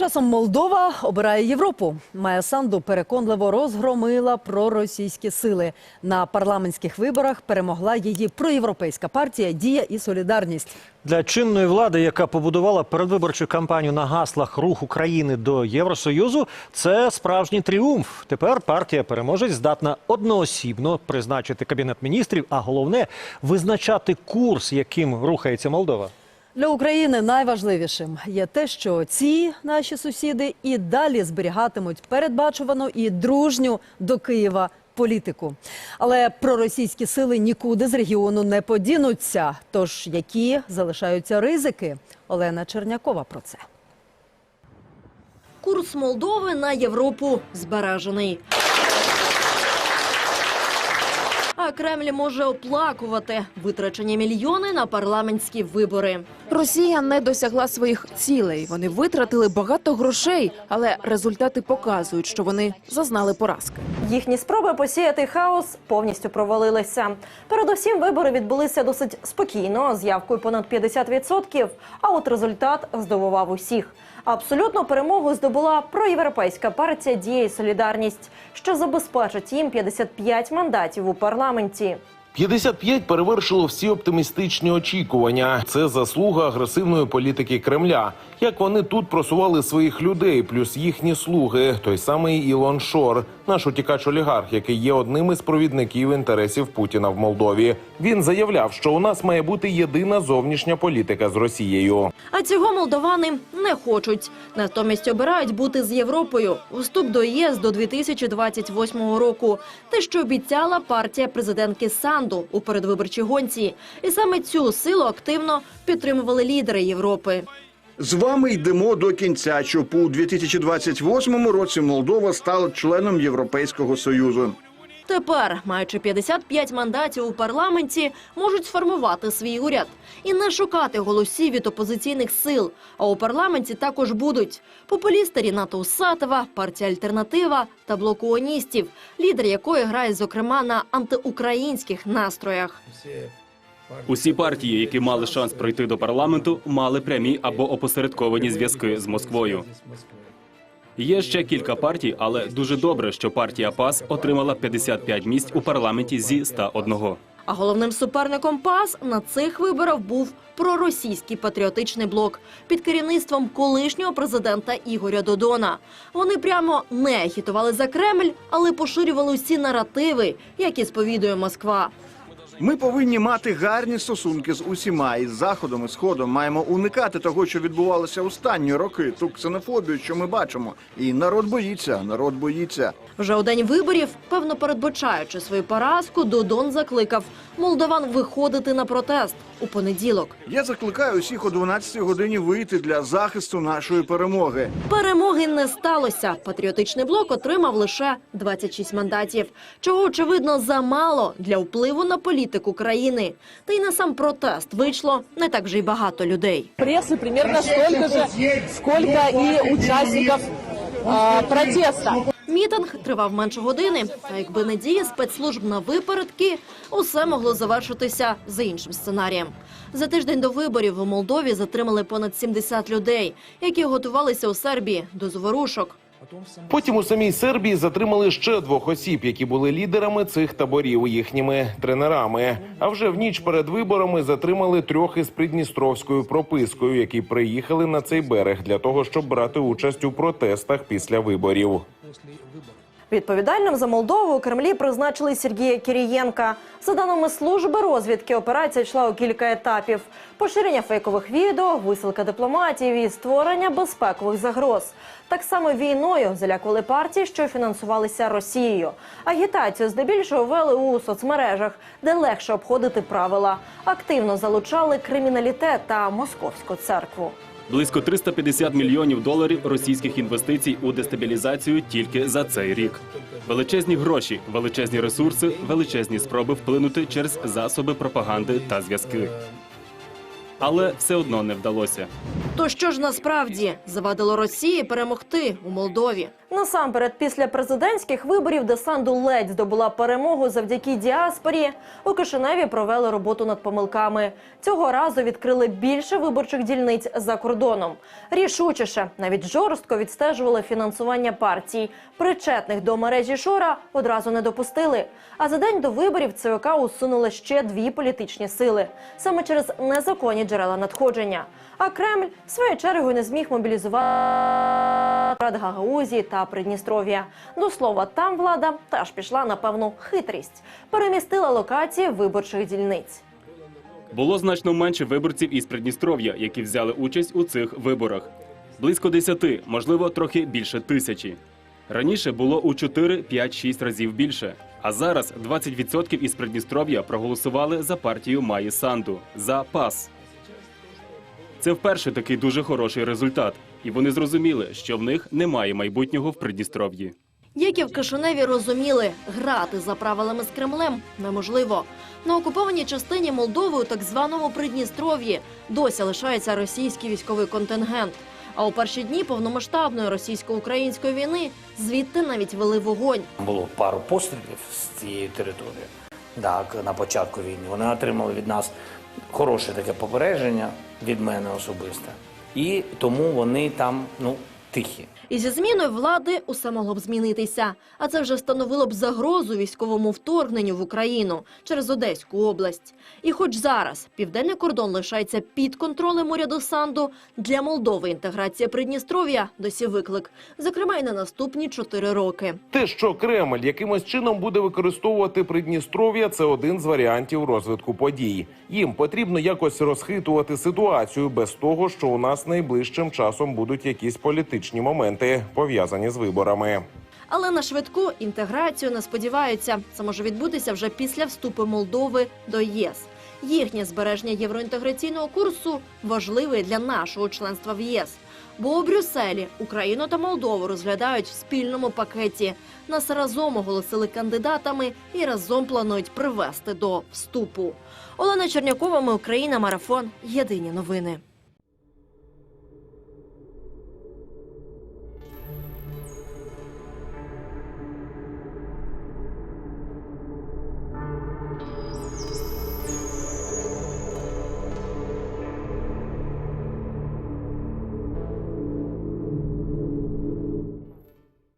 Часом Молдова обирає Європу. Майя Санду переконливо розгромила проросійські сили. На парламентських виборах перемогла її проєвропейська партія Дія і Солідарність. Для чинної влади, яка побудувала передвиборчу кампанію на гаслах рух України до Євросоюзу, це справжній тріумф. Тепер партія переможець здатна одноосібно призначити кабінет міністрів, а головне визначати курс, яким рухається Молдова. Для України найважливішим є те, що ці наші сусіди і далі зберігатимуть передбачувану і дружню до Києва політику. Але проросійські сили нікуди з регіону не подінуться. Тож які залишаються ризики? Олена Чернякова про це. Курс Молдови на Європу збережений. А Кремль може оплакувати витрачені мільйони на парламентські вибори. Росія не досягла своїх цілей. Вони витратили багато грошей, але результати показують, що вони зазнали поразки. Їхні спроби посіяти хаос повністю провалилися. Передусім, вибори відбулися досить спокійно, з явкою понад 50%, А от результат здивував усіх. Абсолютну перемогу здобула проєвропейська партія «Дія і Солідарність, що забезпечить їм 55 мандатів у парламенті. 55 перевершило всі оптимістичні очікування. Це заслуга агресивної політики Кремля. Як вони тут просували своїх людей, плюс їхні слуги, той самий Ілон Шор, наш утікач олігарх, який є одним із провідників інтересів Путіна в Молдові. Він заявляв, що у нас має бути єдина зовнішня політика з Росією. А цього молдовани не хочуть. Натомість обирають бути з Європою. Вступ до ЄС до 2028 року. Те, що обіцяла партія президентки Санду у передвиборчій гонці. І саме цю силу активно підтримували лідери Європи. З вами йдемо до кінця, щоб у 2028 році Молдова стала членом Європейського союзу. Тепер, маючи 55 мандатів у парламенті, можуть сформувати свій уряд і не шукати голосів від опозиційних сил. А у парламенті також будуть популісти Ріната Усатова, партія Альтернатива та блок уоністів, лідер якої грає зокрема на антиукраїнських настроях. Усі партії, які мали шанс пройти до парламенту, мали прямі або опосередковані зв'язки з Москвою. Є ще кілька партій, але дуже добре, що партія ПАС отримала 55 місць у парламенті зі 101. А головним суперником ПАС на цих виборах був проросійський патріотичний блок під керівництвом колишнього президента Ігоря Додона. Вони прямо не агітували за Кремль, але поширювали усі наративи, які сповідує Москва. Ми повинні мати гарні стосунки з усіма із заходом і сходом. Маємо уникати того, що відбувалося останні роки. Ту ксенофобію, що ми бачимо, і народ боїться. Народ боїться. Вже у день виборів, певно передбачаючи свою поразку, Додон закликав молдован виходити на протест у понеділок. Я закликаю усіх о 12 годині вийти для захисту нашої перемоги. Перемоги не сталося. Патріотичний блок отримав лише 26 мандатів, чого очевидно замало для впливу на політику країни. Та й на сам протест вийшло не так вже й багато людей. прессы примерно столько же, сколько и участников э, протеста. Мітинг тривав менше години. Та якби не дії спецслужб на випередки, усе могло завершитися за іншим сценарієм. За тиждень до виборів у Молдові затримали понад 70 людей, які готувалися у Сербії до зворушок. Потім у самій Сербії затримали ще двох осіб, які були лідерами цих таборів, їхніми тренерами. А вже в ніч перед виборами затримали трьох із придністровською пропискою, які приїхали на цей берег для того, щоб брати участь у протестах після виборів. Відповідальним за Молдову у Кремлі призначили Сергія Кірієнка. За даними служби розвідки, операція йшла у кілька етапів: поширення фейкових відео, висилка дипломатів і створення безпекових загроз. Так само війною залякували партії, що фінансувалися Росією. Агітацію здебільшого вели у соцмережах, де легше обходити правила. Активно залучали криміналітет та московську церкву. Близько 350 мільйонів доларів російських інвестицій у дестабілізацію тільки за цей рік. Величезні гроші, величезні ресурси, величезні спроби вплинути через засоби пропаганди та зв'язки. Але все одно не вдалося. То що ж насправді завадило Росії перемогти у Молдові? Насамперед, після президентських виборів, де Санду ледь здобула перемогу завдяки діаспорі, у Кишиневі провели роботу над помилками. Цього разу відкрили більше виборчих дільниць за кордоном. Рішучіше, навіть жорстко відстежували фінансування партій. Причетних до мережі Шора одразу не допустили. А за день до виборів ЦВК усунули ще дві політичні сили саме через незаконні джерела надходження. А Кремль своєю чергою не зміг мобілізувати Рад Гагаузії та Придністров'я. До слова, там влада теж пішла на певну хитрість, перемістила локації виборчих дільниць. Було значно менше виборців із Придністров'я, які взяли участь у цих виборах. Близько десяти, можливо, трохи більше тисячі. Раніше було у 4, 5, 6 разів більше. А зараз 20% із Придністров'я проголосували за партію Маї Санду за ПАС. Це вперше такий дуже хороший результат, і вони зрозуміли, що в них немає майбутнього в Придністров'ї. Як і в Кишиневі розуміли, грати за правилами з Кремлем неможливо. На окупованій частині Молдови у так званому Придністров'ї досі лишається російський військовий контингент. А у перші дні повномасштабної російсько-української війни звідти навіть вели вогонь. Було пару пострілів з цієї території. Так, на початку війни. Вони отримали від нас хороше таке попередження від мене особисто. І тому вони там ну, тихі. І зі зміною влади усе могло б змінитися. А це вже становило б загрозу військовому вторгненню в Україну через Одеську область. І хоч зараз південний кордон лишається під контролем уряду Санду, для Молдови інтеграція Придністров'я досі виклик, зокрема й на наступні чотири роки. Те, що Кремль якимось чином буде використовувати Придністров'я, це один з варіантів розвитку подій. Їм потрібно якось розхитувати ситуацію без того, що у нас найближчим часом будуть якісь політичні моменти пов'язані з виборами. Але на швидку інтеграцію не сподіваються. Це може відбутися вже після вступу Молдови до ЄС. Їхнє збереження євроінтеграційного курсу важливе для нашого членства в ЄС. Бо у Брюсселі Україну та Молдову розглядають в спільному пакеті. Нас разом оголосили кандидатами і разом планують привести до вступу. Олена Чернякова, ми Україна, марафон. Єдині новини.